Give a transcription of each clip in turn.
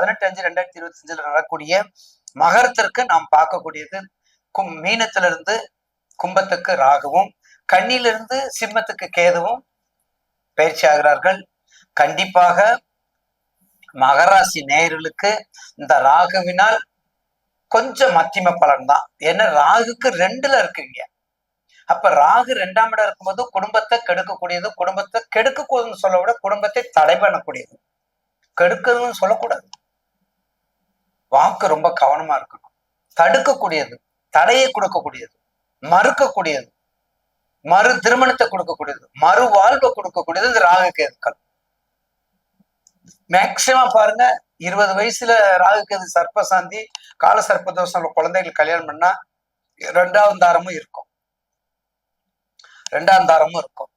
பதினெட்டு அஞ்சு ரெண்டாயிரத்தி இருபத்தி அஞ்சுல நடக்கூடிய மகரத்திற்கு நாம் பார்க்கக்கூடியது கும் மீனத்திலிருந்து கும்பத்துக்கு ராகுவும் கண்ணிலிருந்து சிம்மத்துக்கு கேதுவும் பயிற்சி ஆகிறார்கள். கண்டிப்பாக மகராசி நேயர்களுக்கு இந்த ராகுவினால் கொஞ்சம் மத்திம பலன் தான் ஏன்னா ராகுக்கு ரெண்டுல இருக்குங்க. அப்ப ராகு ரெண்டாம் இடம் இருக்கும்போது குடும்பத்தை கெடுக்கக்கூடியது குடும்பத்தை கெடுக்கக்கூடாதுன்னு சொல்ல விட குடும்பத்தை தடை பண்ணக்கூடியது. கெடுக்கணும்னு சொல்லக்கூடாது. வாக்கு ரொம்ப கவனமா இருக்கணும். தடுக்கக்கூடியது தடையை கொடுக்கக்கூடியது மறுக்கக்கூடியது மறு திருமணத்தை கொடுக்கக்கூடியது மறு வாழ்வை கொடுக்கக்கூடியது இந்த ராகு கேதுக்கள். மேக்சிமம் பாருங்க இருபது வயசுல ராகு கேது சர்ப்பசாந்தி கால சர்ப்பதோஷம் உள்ள குழந்தைகள் கல்யாணம் பண்ணா ரெண்டாவது தாரமும் இருக்கும். ரெண்டாம் தாரமும் இருக்கும்.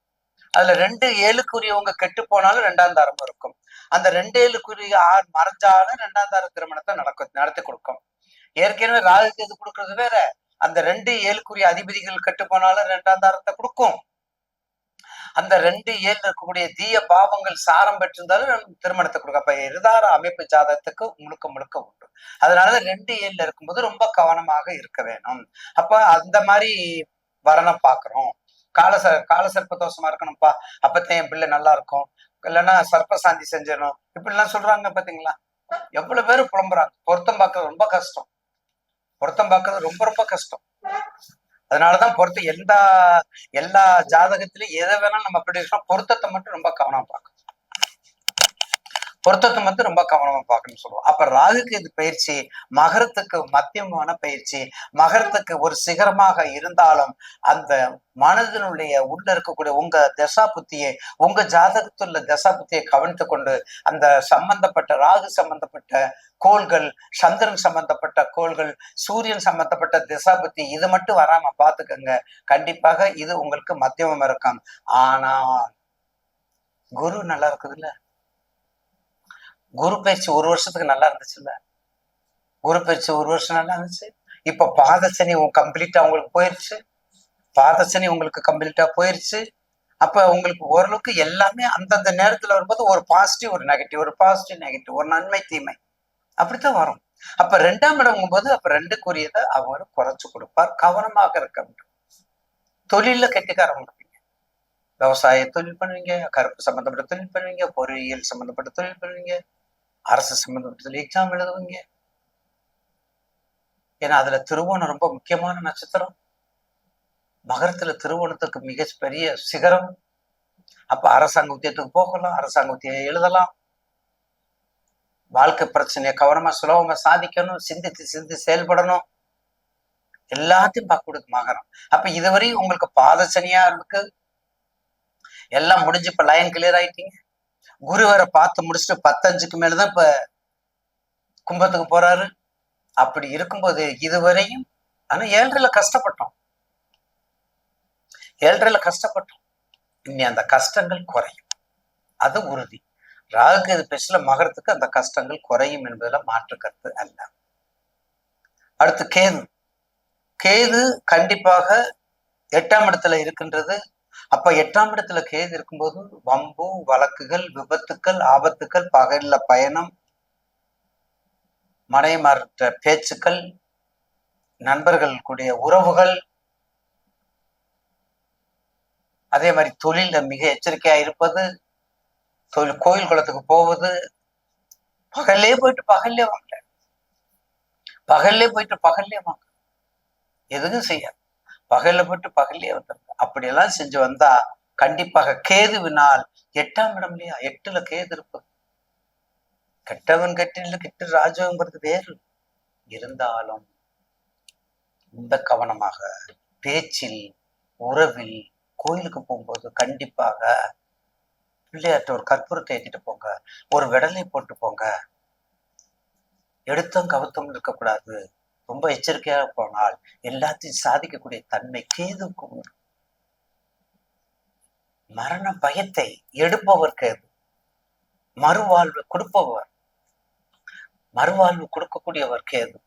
அதுல ரெண்டு ஏழுக்குரியவங்க கெட்டு போனாலும் ரெண்டாம் தாரம் இருக்கும். அந்த ரெண்டு ஏழுக்குரிய ஆறு மறைஞ்சாலும் ரெண்டாம் தார திருமணத்தை நடக்கும் நடத்தி கொடுக்கும். ஏற்கனவே ராகு கேது கொடுக்கறது வேற. அந்த ரெண்டு ஏழுக்குரிய அதிபதிகள் கெட்டு போனாலும் ரெண்டாம் தாரத்தை கொடுக்கும். அந்த ரெண்டு ஏழு இருக்கக்கூடிய தீய பாவங்கள் சாரம் பெற்றிருந்தாலும் திருமணத்தை கொடுக்கும். அப்ப இருதார அமைப்பு ஜாதகத்துக்கு முழுக்க முழுக்க உண்டு. அதனாலதான் ரெண்டு ஏழுல இருக்கும்போது ரொம்ப கவனமாக இருக்க வேணும். அப்ப அந்த மாதிரி வரணம் பாக்குறோம். கால ச கால சர்ப்ப தோஷமா இருக்கணும்ப்பா. அப்பத்தான் என் பிள்ளை நல்லா இருக்கும் இல்லைன்னா சர்ப்பசாந்தி செஞ்சிடணும். இப்படிலாம் சொல்றாங்க பாத்தீங்களா? எவ்வளவு பேர் புலம்புறாங்க. பொருத்தம் பார்க்கறது ரொம்ப கஷ்டம். பொருத்தம் பார்க்கறது ரொம்ப ரொம்ப கஷ்டம். அதனாலதான் பொருத்தம் எல்லா எல்லா ஜாதகத்திலயும் எதை வேணாலும் நம்ம அப்படி இருக்கோம் பொருத்தத்தை மட்டும் ரொம்ப கவனமா பார்க்கணும். பொருத்தத்தை மட்டும் ரொம்ப கவனமா பார்க்கணும்னு சொல்லுவோம். அப்ப ராகுக்கு இது பயிற்சி மகரத்துக்கு மத்தியமான பயிற்சி மகரத்துக்கு ஒரு சிகரமாக இருந்தாலும் அந்த மனதினுடைய உள்ள இருக்கக்கூடிய உங்க தசா புத்தியை உங்க ஜாதகத்துள்ள தசா புத்தியை கவனித்து கொண்டு அந்த சம்பந்தப்பட்ட ராகு சம்பந்தப்பட்ட கோள்கள் சந்திரன் சம்பந்தப்பட்ட கோள்கள் சூரியன் சம்பந்தப்பட்ட திசா புத்தி இது மட்டும் வராம பாத்துக்கோங்க கண்டிப்பாக இது உங்களுக்கு மத்தியமம் இருக்கும். ஆனால் குரு நல்லா இருக்குதுல்ல? குரு பயிற்சி ஒரு வருஷத்துக்கு நல்லா இருந்துச்சுல்ல? குரு பயிற்சி ஒரு வருஷம் நல்லா இருந்துச்சு. இப்ப பாதசனி கம்ப்ளீட்டா உங்களுக்கு போயிருச்சு. பாதசனி உங்களுக்கு கம்ப்ளீட்டா போயிருச்சு. அப்ப உங்களுக்கு ஓரளவுக்கு எல்லாமே அந்தந்த நேரத்துல வரும்போது ஒரு பாசிட்டிவ் ஒரு நெகட்டிவ் ஒரு பாசிட்டிவ் நெகட்டிவ் ஒரு நன்மை தீமை. அப்படித்தான் வரும். அப்ப ரெண்டாம் இடம் போது அப்ப ரெண்டுக்குரியதை அவர் குறைச்சு கொடுப்பார். கவனமாக இருக்க வேண்டும். தொழில கெட்டிக்காரவங்க விவசாய தொழில் பண்ணுவீங்க கருப்பு சம்பந்தப்பட்ட தொழில் பண்ணுவீங்க பொறியியல் சம்பந்தப்பட்ட தொழில் பண்ணுவீங்க. அரசு சம்பந்தப்பட்ட எக்ஸாம் எழுதுவீங்க. ஏன்னா அதுல திருவோணம் ரொம்ப முக்கியமான நட்சத்திரம். மகரத்துல திருவோணத்துக்கு மிக பெரிய சிகரம். அப்ப அரசாங்க உத்தியத்துக்கு போகலாம் அரசாங்க உத்தியம் எழுதலாம். வாழ்க்கை பிரச்சனையை கவனமா சுலபமா சாதிக்கணும் சிந்தித்து சிந்தி செயல்படணும். எல்லாத்தையும் பார்க்கக்கூடாது மகரம். அப்ப இதுவரையும் உங்களுக்கு பாதசனியா இருக்கு? எல்லாம் முடிஞ்சு இப்ப லைன் கிளியர் ஆயிட்டீங்க? குருவரை பார்த்து முடிச்சுட்டு பத்தஞ்சுக்கு மேலதான் இப்ப கும்பத்துக்கு போறாரு. அப்படி இருக்கும்போது இதுவரையும் ஆனா ஏழ்றையில கஷ்டப்பட்டோம். ஏழ்றையில கஷ்டப்பட்டோம். இனி அந்த கஷ்டங்கள் குறையும். அது உறுதி. ராகு இது மகரத்துக்கு அந்த கஷ்டங்கள் குறையும் என்பதுல மாற்று கருத்து அல்ல. அடுத்து கேது. கேது கண்டிப்பாக எட்டாம் இடத்துல இருக்கின்றது. அப்ப எட்டாம் இடத்துல கேது இருக்கும்போது வம்பு வழக்குகள் விபத்துக்கள் ஆபத்துக்கள் பகல்ல பயணம் மனைமாற்ற பேச்சுக்கள் நண்பர்கள் கூடிய உறவுகள் அதே மாதிரி தொழில மிக எச்சரிக்கையா இருப்பது தொழில் கோயில் குளத்துக்கு போவது பகல்லே போயிட்டு பகல்லே வாங்க. பகல்லே போயிட்டு பகல்லே வாங்க. எதுவும் செய்யாது. பகல்ல போட்டு பகல்லே வந்துருங்க அப்படியெல்லாம் செஞ்சு வந்தா கண்டிப்பாக கேதுவினால் எட்டாம் இடம் இல்லையா? எட்டுல கேது இருப்பது கெட்டவன் கெட்டில கெட்டு ராஜவங்கிறது வேறு. இருந்தாலும் இந்த கவனமாக பேச்சில் உறவில் கோயிலுக்கு போகும்போது கண்டிப்பாக பிள்ளையார்ட்ட ஒரு கற்பூரத்தை ஏற்றிட்டு போங்க. ஒரு விடலை போட்டு போங்க. எடுத்தும் கவுத்தும் இருக்கக்கூடாது. ரொம்ப எச்சரிக்கையாக போனால் எல்லாத்தையும் சாதிக்கக்கூடிய தன்மை கேதுக்கு உண்டு. மரண பயத்தை எடுப்பவர் கேது. மறுவாழ்வு கொடுப்பவர். மறுவாழ்வு கொடுக்கக்கூடியவர் கேது.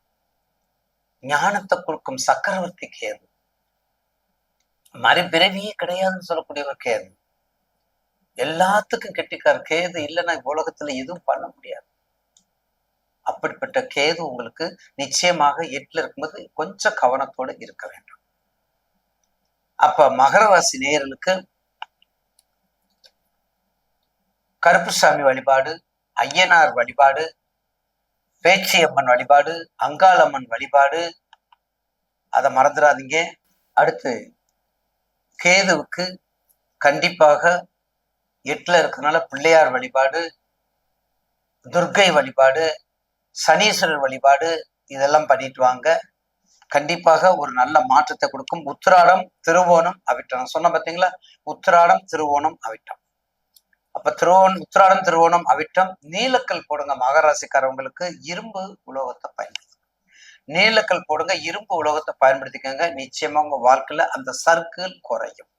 ஞானத்தை கொடுக்கும் சக்கரவர்த்தி கேது. மறுபிறவியே கிடையாதுன்னு சொல்லக்கூடியவர் கேது. எல்லாத்துக்கும் கெட்டிக்கார் கேது இல்லைன்னா உலகத்துல எதுவும் பண்ண முடியாது. அப்படிப்பட்ட கேது உங்களுக்கு நிச்சயமாக எட்டுல இருக்கும்போது கொஞ்சம் கவனத்தோடு இருக்க வேண்டும். அப்ப மகரவாசி நேயர்களுக்கு கருப்புசாமி வழிபாடு ஐயனார் வழிபாடு பேச்சியம்மன் வழிபாடு அங்காளம்மன் வழிபாடு அதை மறந்துடாதீங்க. அடுத்து கேதுவுக்கு கண்டிப்பாக எட்டுல இருக்கறனால பிள்ளையார் வழிபாடு துர்க்கை வழிபாடு சனீஸ்வரர் வழிபாடு இதெல்லாம் பண்ணிட்டு வாங்க. கண்டிப்பாக ஒரு நல்ல மாற்றத்தை கொடுக்கும். உத்திராடம் திருவோணம் அவிட்டம். சொன்ன பார்த்தீங்களா உத்திராடம் திருவோணம் அவிட்டம். அப்ப திருவோணம் உத்திராடம் திருவோணம் அவிட்டம் நீலக்கல் போடுங்க மகராசிக்காரவங்களுக்கு. இரும்பு உலோகத்தை பயன்படுத்துங்க. நீலக்கல் போடுங்க இரும்பு உலோகத்தை பயன்படுத்திக்கோங்க. நிச்சயமா உங்க வாழ்க்கையில அந்த சர்க்கிள் குறையும்.